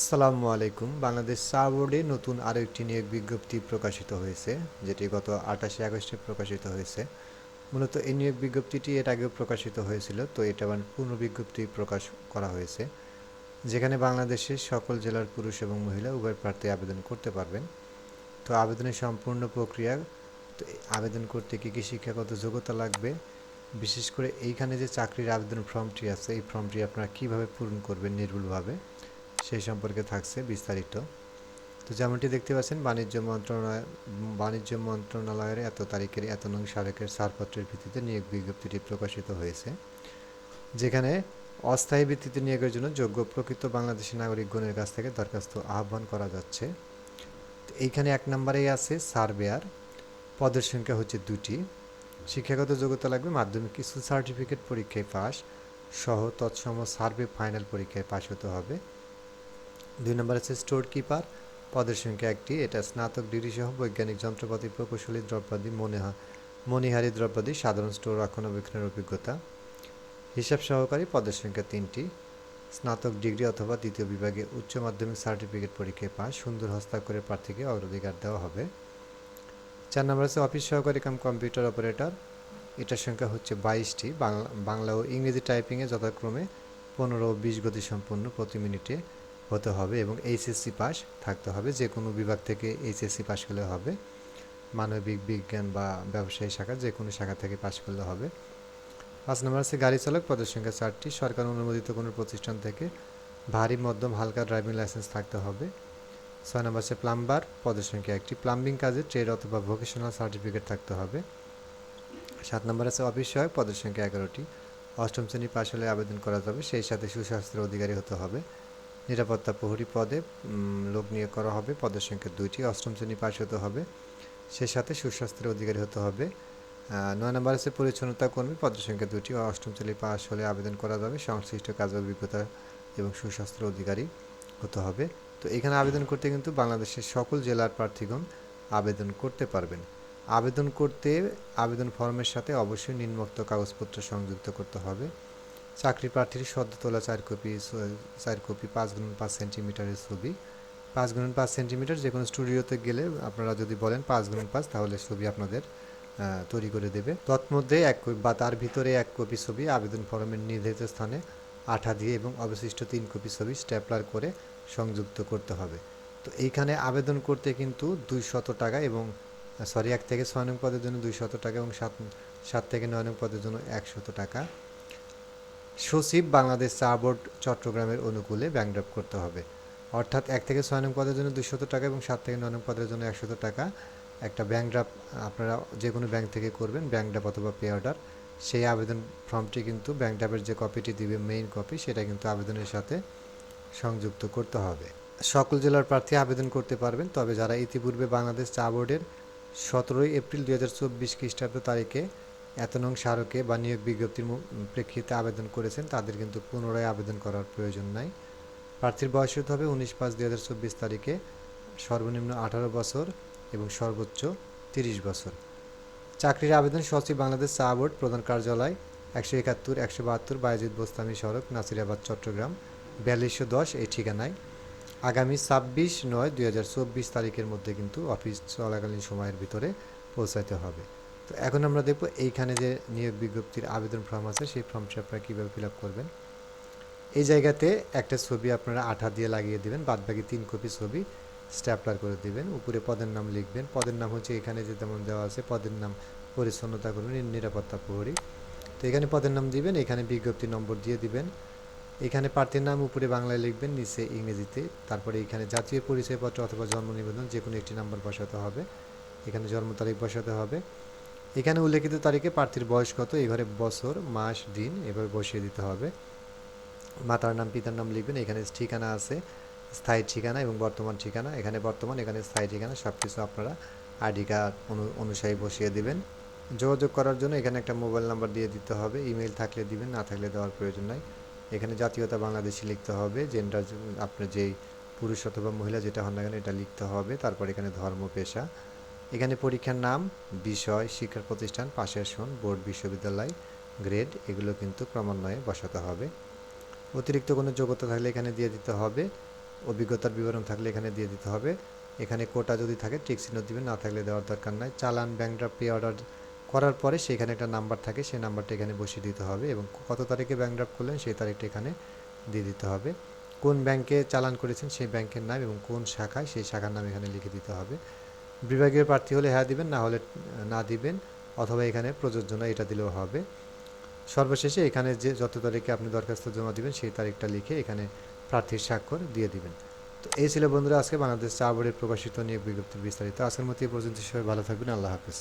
আসসালামু আলাইকুম। বাংলাদেশ চা বোর্ডে নতুন আরও একটি নিয়োগ বিজ্ঞপ্তি প্রকাশিত হয়েছে, যেটি গত আঠাশে আগস্টে প্রকাশিত হয়েছে। মূলত এই নিয়োগ বিজ্ঞপ্তিটি এর আগেও প্রকাশিত হয়েছিল, তো এটা আবার পুনর্বিজ্ঞপ্তি প্রকাশ করা হয়েছে, যেখানে বাংলাদেশের সকল জেলার পুরুষ এবং মহিলা উভয় প্রার্থী আবেদন করতে পারবেন। তো আবেদনের সম্পূর্ণ প্রক্রিয়া, তো আবেদন করতে কী কী শিক্ষাগত যোগ্যতা লাগবে, বিশেষ করে এইখানে যে চাকরির আবেদন ফর্মটি আছে, এই ফর্মটি আপনারা কীভাবে পূরণ করবেন নির্ভুলভাবে সেই সম্পর্কে থাকছে বিস্তারিত। তো যেমনটি দেখতে পাচ্ছেন, বাণিজ্য মন্ত্রণালয়, বাণিজ্য মন্ত্রণালয়ের এত তারিখের, এত নং স্মারকের ছাড়পত্রের ভিত্তিতে নিয়োগ বিজ্ঞপ্তিটি প্রকাশিত হয়েছে, যেখানে অস্থায়ী ভিত্তিতে নিয়োগের জন্য যোগ্য প্রকৃত বাংলাদেশি নাগরিকগণের কাছ থেকে দরখাস্ত আহ্বান করা যাচ্ছে। এইখানে এক নম্বরেই আছে সার্ভেয়ার, পদের সংখ্যা হচ্ছে দুটি শিক্ষাগত যোগ্যতা লাগবে মাধ্যমিক স্কুল সার্টিফিকেট পরীক্ষায় পাস সহ তৎসম সার্ভে ফাইনাল পরীক্ষায় পাশ হতে হবে। দুই নম্বর আছে স্টোর কিপার। পদের সংখ্যা একটি। এটা স্নাতক ডিগ্রি সহ বৈজ্ঞানিক যন্ত্রপাতি প্রকৌশলী দ্রব্যাদি মনেহা মণিহারি দ্রব্যাদি সাধারণ স্টোর রক্ষণাবেক্ষণের অভিজ্ঞতা। হিসাব সহকারী পদের সংখ্যা তিনটি। স্নাতক ডিগ্রি অথবা দ্বিতীয় বিভাগে উচ্চ মাধ্যমিক সার্টিফিকেট পরীক্ষায় পাস, সুন্দর হস্তাক্ষরের প্রার্থীকে অগ্রাধিকার দেওয়া হবে। চার নম্বর আছে অফিস সহকারী কাম কম্পিউটার অপারেটর। এটার সংখ্যা হচ্ছে বাইশটি। বাংলা বাংলা ও ইংরেজি টাইপিংয়ে যথাক্রমে পনেরো ও বিশ গতি সম্পন্ন প্রতি মিনিটে হতে হবে এবং এইচএসসি পাস থাকতে হবে যে কোনো বিভাগ থেকে এইচএসসি পাস করলে হবে। মানবিক বিজ্ঞান বা ব্যবসায়ী শাখা যে কোনো শাখা থেকে পাস করলে হবে। পাঁচ নম্বর আছে গাড়ি চালক, পদের সংখ্যা চারটি। সরকার অনুমোদিত কোনো প্রতিষ্ঠান থেকে ভারী, মধ্যম, হালকা ড্রাইভিং লাইসেন্স থাকতে হবে। ছয় নম্বর আছে প্লাম্বার, পদের সংখ্যা একটি। প্লাম্বিং কাজে ট্রেড অথবা ভোকেশনাল সার্টিফিকেট থাকতে হবে। সাত নম্বর আছে অফিস সহায়ক, পদের সংখ্যা এগারোটি। অষ্টম শ্রেণি পাশ হলে আবেদন করা যাবে, সেই সাথে সুস্বাস্থ্যের অধিকারী হতে হবে। নিরাপত্তা প্রহরী পদে লোক নিয়োগ করা হবে। পদের সংখ্যা দুইটি, অষ্টম শ্রেণি পাশ হতে হবে। সে সাথে সুস্বাস্থ্যের অধিকারী হতে হবে। নয় নম্বর আছে পরিচ্ছন্নতা কর্মী। পদের সংখ্যা দুটি অষ্টম শ্রেণি পাশ হলে আবেদন করা যাবে। সংশ্লিষ্ট কাজ অভিজ্ঞতা এবং সুস্বাস্থ্যের অধিকারী হতে হবে। তো এখানে আবেদন করতে কিন্তু বাংলাদেশের সকল জেলার প্রার্থীগণ আবেদন করতে পারবেন। আবেদন করতে, আবেদন ফর্মের সাথে অবশ্যই নিম্নোক্ত কাগজপত্র সংযুক্ত করতে হবে। চাকরি প্রার্থীর সদ্য তোলা চার কপি চার কপি পাঁচ গুণ পাঁচ সেন্টিমিটারের ছবি। পাঁচ গুণ পাঁচ সেন্টিমিটার যে কোনো স্টুডিওতে গেলে আপনারা যদি বলেন পাঁচ গুণ পাঁচ, তাহলে ছবি আপনাদের তৈরি করে দেবে। তৎমধ্যে এক কপি বা তার ভিতরে এক কপি ছবি আবেদন ফর্মের নির্ধারিত স্থানে আঠা দিয়ে এবং অবশিষ্ট তিন কপি ছবি স্ট্যাপলার করে সংযুক্ত করতে হবে। তো এইখানে আবেদন করতে কিন্তু দুই শত টাকা এবং, সরি, এক থেকে ছয় নং পদের জন্য দুই শত টাকা এবং সাত সাত থেকে নয় নং পদের জন্য একশত টাকা। সচিব বাংলাদেশ চা বোর্ড চট্টগ্রামের অনুকূলে ব্যাংক ড্রাফট করতে হবে। অর্থাৎ এক থেকে ছয় নং পদের জন্য দুশত টাকা এবং সাত থেকে নয় নং পদের জন্য একশত টাকা একটা ব্যাংক ড্রাফট আপনারা যে কোনো ব্যাংক থেকে করবেন ব্যাংক ড্রাফট অথবা পে অর্ডার সেই আবেদন ফর্মটি কিন্তু ব্যাংক ড্রাফের যে কপিটি দিবে মেইন কপি সেটা কিন্তু আবেদনের সাথে সংযুক্ত করতে হবে। সকল জেলার প্রার্থী আবেদন করতে পারবেন, তবে যারা ইতিপূর্বে বাংলাদেশ চা বোর্ডের সতেরোই এপ্রিল দুই হাজার চব্বিশ খ্রিস্টাব্দ তারিখে এত নং স্মারকে বা নিয়োগ বিজ্ঞপ্তির প্রেক্ষিতে আবেদন করেছেন, তাদের কিন্তু পুনরায় আবেদন করার প্রয়োজন নাই। প্রার্থীর বয়স হতে হবে উনিশ পাঁচ দুই হাজার চব্বিশ তারিখে, সর্বনিম্ন আঠারো বছর এবং সর্বোচ্চ তিরিশ বছর। চাকরির আবেদন সচিব বাংলাদেশ চা বোর্ড প্রধান কার্যালয়, একশো একাত্তর, একশো বাহাত্তর বায়জিৎ বোস্তামি সড়ক, নাসিরাবাদ, চট্টগ্রাম। বিয়াল্লিশশো দশ এই ঠিকানায়। আগামী ছাব্বিশ নয় দুই হাজার চব্বিশ তারিখের মধ্যে কিন্তু অফিস চলাকালীন সময়ের ভিতরে পৌঁছাতে হবে। তো এখন আমরা দেখব এইখানে যে নিয়োগ বিজ্ঞপ্তির আবেদন ফর্ম আছে, সেই ফর্মটি আপনারা কীভাবে ফিল করবেন। এই জায়গাতে একটা ছবি আপনারা আঠা দিয়ে লাগিয়ে দেবেন, বাদবাকি তিন কপি ছবি স্ট্যাপলার করে দিবেন। উপরে পদের নাম লিখবেন। পদের নাম হচ্ছে এখানে যে তেমন দেওয়া আছে, পদের নাম পরিচ্ছন্নতা করবেন নিরাপত্তা প্রহরী। তো এখানে পদের নাম দিবেন, এখানে বিজ্ঞপ্তি নম্বর দিয়ে দিবেন। এখানে প্রার্থীর নাম উপরে বাংলায় লিখবেন, নিচে ইংরেজিতে। তারপরে এখানে জাতীয় পরিচয়পত্র অথবা জন্ম নিবেদন যে কোনো একটি নাম্বার বসাতে হবে। এখানে জন্ম তারিখ বসাতে হবে। এখানে উল্লেখিত তারিখে প্রার্থীর বয়স কত? এই বছর, মাস, দিন এভাবে বসিয়ে দিতে হবে। মাতার নাম, পিতার নাম লিখবেন। এখানে ঠিকানা আছে, স্থায়ী ঠিকানা এবং বর্তমান ঠিকানা। এখানে বর্তমান, এখানে স্থায়ী ঠিকানা সব কিছু আপনারা আইডি কার্ড অনু, অনুসারী বসিয়ে দেবেন। যোগাযোগ করার জন্য এখানে একটা মোবাইল নাম্বার দিয়ে দিতে হবে। ইমেল থাকলে দিবেন, না থাকলে দেওয়ার প্রয়োজন নাই। এখানে জাতীয়তা বাংলাদেশি লিখতে হবে জেন্ডার আপনার যেই পুরুষ অথবা মহিলা যেটা হন না কেন, এটা লিখতে হবে। তারপর এখানে ধর্ম, পেশা। এখানে পরীক্ষার নাম, বিষয় শিক্ষা প্রতিষ্ঠান পাশের সন বোর্ড, বিশ্ববিদ্যালয়, গ্রেড, এগুলো কিন্তু ক্রমান্বয়ে বসাতে হবে। অতিরিক্ত কোনো যোগ্যতা থাকলে এখানে দিয়ে দিতে হবে, অভিজ্ঞতার বিবরণ থাকলে এখানে দিয়ে দিতে হবে। এখানে কোটা যদি থাকে চিহ্ন দিবেন, না থাকলে দেওয়ার দরকার নাই। চালান ব্যাংক ড্রাফট পে অর্ডার করার পরে সেখানে একটা নাম্বার থাকে, সেই নাম্বারটা এখানে বসিয়ে দিতে হবে এবং কত তারিখে ব্যাংক ড্রাফট করলেন, সেই তারিখটা এখানে দিয়ে দিতে হবে। কোন ব্যাংকে চালান করেছেন, সেই ব্যাংকের নাম এবং কোন শাখায়, সেই শাখার নাম এখানে লিখে দিতে হবে। বিভাগীয় প্রার্থী হলে হ্যাঁ দিবেন, না হলে, না দিবেন, অথবা এখানে প্রযোজ্য না এটা দিলেও হবে। সর্বশেষে এখানে যে যত তারিখে আপনি দরখাস্ত জমা দিবেন, সেই তারিখটা লিখে এখানে প্রার্থীর স্বাক্ষর দিয়ে দিবেন। তো এই ছিল বন্ধুরা আজকে বাংলাদেশ চা বোর্ডের প্রকাশিত নিয়োগ বিজ্ঞপ্তি বিস্তারিত। আজকের মতো এই পর্যন্ত, সবাই ভালো থাকবেন, আল্লাহ হাফেজ।